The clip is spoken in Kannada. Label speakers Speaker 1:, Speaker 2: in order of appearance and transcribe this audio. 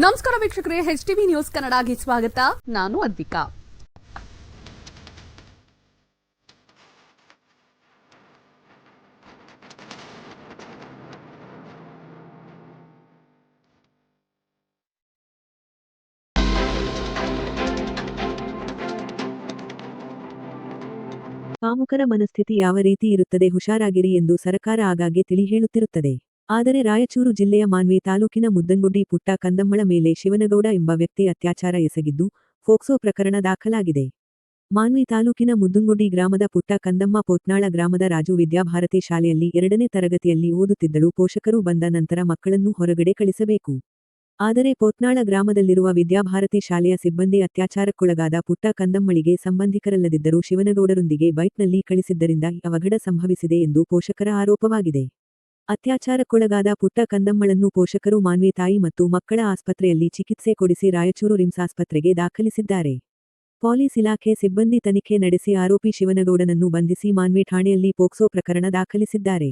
Speaker 1: ನಮಸ್ಕಾರ ವೀಕ್ಷಕರೇ ಎಚ್ ಟಿವಿ ನ್ಯೂಸ್ ಕನ್ನಡಗೆ ಸ್ವಾಗತ ನಾನು ಅದ್ವಿಕಾ
Speaker 2: ಕಾಮುಕರ ಮನಸ್ಥಿತಿ ಯಾವ ರೀತಿ ಇರುತ್ತದೆ ಹುಷಾರಾಗಿರಿ ಎಂದು ಸರಕಾರ ಆಗಾಗ್ಗೆ ತಿಳಿ ಹೇಳುತ್ತಿರುತ್ತದೆ. ಆದರೆ ರಾಯಚೂರು ಜಿಲ್ಲೆಯ ಮಾನ್ವಿ ತಾಲೂಕಿನ ಮುದ್ದಂಗುಡ್ಡಿ ಪುಟ್ಟ ಕಂದಮ್ಮಳ ಮೇಲೆ ಶಿವನಗೌಡ ಎಂಬ ವ್ಯಕ್ತಿ ಅತ್ಯಾಚಾರ ಎಸಗಿದ್ದು ಫೋಕ್ಸೋ ಪ್ರಕರಣ ದಾಖಲಾಗಿದೆ. ಮಾನ್ವಿ ತಾಲೂಕಿನ ಮುದ್ದುಂಗುಡಿ ಗ್ರಾಮದ ಪುಟ್ಟ ಕಂದಮ್ಮ ಪೋತ್ನಾಳ ಗ್ರಾಮದ ರಾಜು ವಿದ್ಯಾಭಾರತಿ ಶಾಲೆಯಲ್ಲಿ ಎರಡನೇ ತರಗತಿಯಲ್ಲಿ ಓದುತ್ತಿದ್ದಳು, ಪೋಷಕರು ಬಂದ ನಂತರ ಮಕ್ಕಳನ್ನು ಹೊರಗಡೆ ಕಳಿಸಬೇಕು. ಆದರೆ ಪೋತ್ನಾಳ ಗ್ರಾಮದಲ್ಲಿರುವ ವಿದ್ಯಾಭಾರತಿ ಶಾಲೆಯ ಸಿಬ್ಬಂದಿ ಅತ್ಯಾಚಾರಕ್ಕೊಳಗಾದ ಪುಟ್ಟ ಕಂದಮ್ಮಳಿಗೆ ಸಂಬಂಧಿಕರಲ್ಲದಿದ್ದರೂ ಶಿವನಗೌಡರೊಂದಿಗೆ ಬೈಕ್ನಲ್ಲಿ ಕಳಿಸಿದ್ದರಿಂದ ಈ ಅವಘಡ ಸಂಭವಿಸಿದೆ ಎಂದು ಪೋಷಕರ ಆರೋಪವಾಗಿದೆ. ಅತ್ಯಾಚಾರಕ್ಕೊಳಗಾದ ಪುಟ್ಟ ಕಂದಮ್ಮಳನ್ನು ಪೋಷಕರು ಮಾನ್ವಿ ತಾಯಿ ಮತ್ತು ಮಕ್ಕಳ ಆಸ್ಪತ್ರೆಯಲ್ಲಿ ಚಿಕಿತ್ಸೆ ಕೊಡಿಸಿ ರಾಯಚೂರು ರಿಮ್ಸ್ ಆಸ್ಪತ್ರೆಗೆ ದಾಖಲಿಸಿದ್ದಾರೆ. ಪೊಲೀಸ್ ಇಲಾಖೆ ಸಿಬ್ಬಂದಿ ತನಿಖೆ ನಡೆಸಿ ಆರೋಪಿ ಶಿವನಗೌಡನನ್ನು ಬಂಧಿಸಿ ಮಾನ್ವಿ ಠಾಣೆಯಲ್ಲಿ ಪೋಕ್ಸೋ ಪ್ರಕರಣ ದಾಖಲಿಸಿದ್ದಾರೆ.